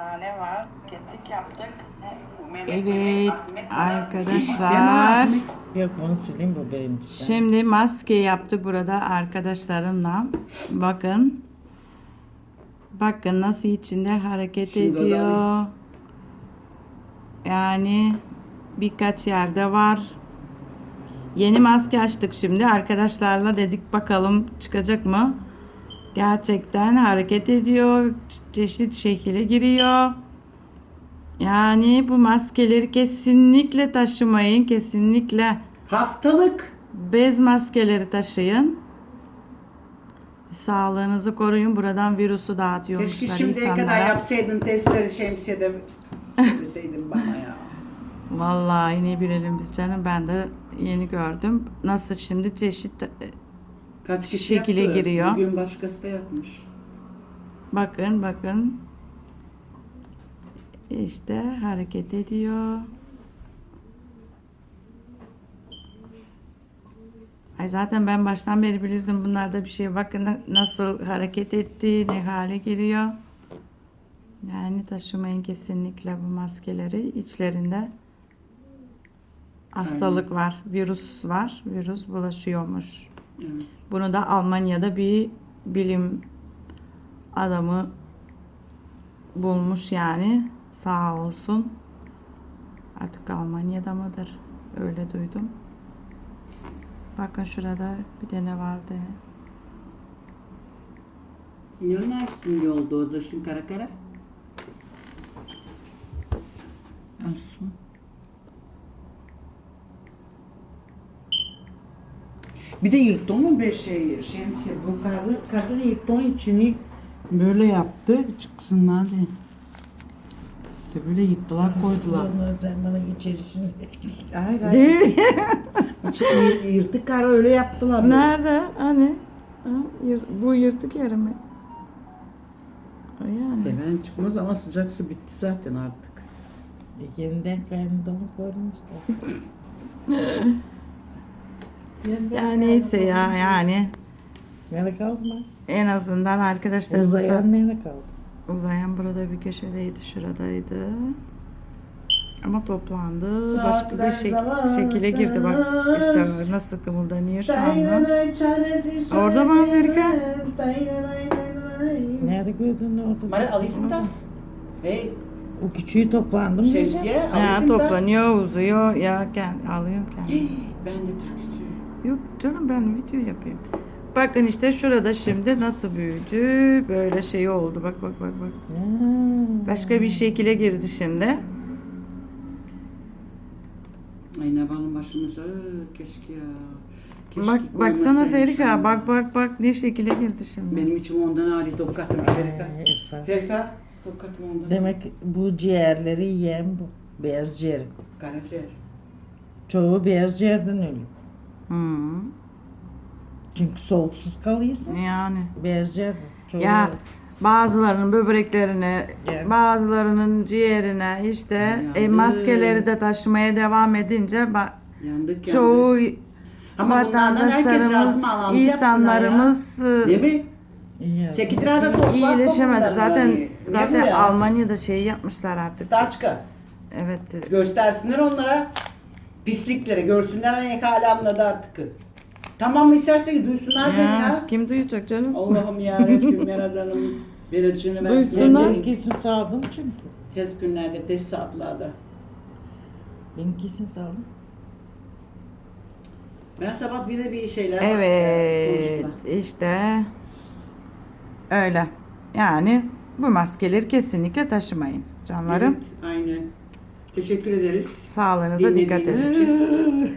Ne var? Gittik yaptık. Evet arkadaşlar. Yok bunu sileyim bu benim için. Şimdi maske yaptık burada arkadaşlarımla. Bakın. Bakın nasıl içinde hareket Şimdi ediyor. Yani birkaç yerde var. Yeni maske açtık şimdi. Arkadaşlarla dedik bakalım çıkacak mı? Gerçekten hareket ediyor. Çe- Çeşit şekile giriyor. Yani bu maskeleri kesinlikle taşımayın. Kesinlikle Hastalık. bez maskeleri taşıyın. Sağlığınızı koruyun. Buradan virüsü dağıtıyormuşlar Keşke şimdiye insanlara. kadar yapsaydın testleri şemsiyede söyleseydin bana ya. Vallahi ne bilelim biz canım. Ben de yeni gördüm. Nasıl şimdi çeşit e, Kaç kişi Şekile yaptı? giriyor. Bugün başkası da yapmış. bakın bakın. İşte hareket ediyor. Ay zaten ben baştan beri bilirdim bunlarda bir şey. Bakın na- nasıl hareket etti, ne hale geliyor. Yani taşımayın kesinlikle bu maskeleri. İçlerinde hastalık var, virüs var. Virüs bulaşıyormuş. Evet. Bunu da Almanya'da bir bilim adamı bulmuş yani. Sağ olsun. Artık Almanya'da mıdır? Öyle duydum. Bakın şurada bir de ne vardı? Ne önersin yolda o dışın kara kara? Aslında. Bir de yırttın mı be şey, şemsiye bu kadın, kadın yırttın içini böyle yaptı çıksınlar diye. İşte böyle yırttılar koydular. Onları sen bana içerişini Hayır hayır. İçi, yır- yırtık kara öyle yaptılar. Nerede? Hani? Ha, yır- bu yırtık yeri mi? Yani. Hemen çıkmaz ama sıcak su bitti zaten artık. Yeniden kaynadı koydum işte. Yeniden Ya neyse ya yani. Nerede kaldı mı? En azından arkadaşlarımıza Uzayan nerede kaldı? Uzayan burada bir köşedeydi, şuradaydı. Ama toplandı. Başka bir şey, şekile girdi bak. işte nasıl kımıldanıyor şu anda. Orada mı Amerika? Nerede gördün orada? Mara da. Hey, O küçüğü toplandı mı? şemsiye Ya toplanıyor, uzuyor. Ya gel, alıyorum kendim. Ben de türküsü. Yok canım ben video yapayım. Bakın işte şurada şimdi nasıl büyüdü. Böyle şey oldu. Bak bak bak bak. Ha. Başka bir şekile girdi şimdi. Ay ne balın başımıza keşke ya. Keşke Bak baksana Ferika. ama. Bak bak bak ne şekile girdi şimdi. Benim içim ondan ağrıyor top katım Ferika. Esas. Ferika top katım ondan. Demek bu ciğerleri yiyen bu. Beyaz ciğer. Karaciğer. Çoğu beyaz ciğerden ölüyor. Hı. Çünkü soluksuz kalıyorsun. Yani. Çoğu Ya bazılarının böbreklerine, Evet. bazılarının ciğerine işte Yandı. e, maskeleri de taşımaya devam edince ba- Yandık yandık. çoğu Ama vatandaşlarımız, insanlarımız e, Değil mi? iyi yazın. Sekidra da soğuk iyileşemedi. Zaten bu zaten ya? Almanya'da şey yapmışlar artık. Starçka. Evet. Göstersinler onlara pislikleri. Görsünler hani hala anladı artık. Tamam mı isterse ki duysunlar beni Ya, ya. kim duyacak canım? Allah'ım ya Rabbim yaradanım. Bir acını versin. Duysunlar. Benimkisini saldım çünkü. Tez günlerde, tez saatlerde. Benimkisini saldım. Ben sabah bir de bir şeyler Evet, konuştular. işte öyle. Yani bu maskeleri kesinlikle taşımayın canlarım. Evet, aynen. Teşekkür ederiz. Sağlığınıza dikkat edin.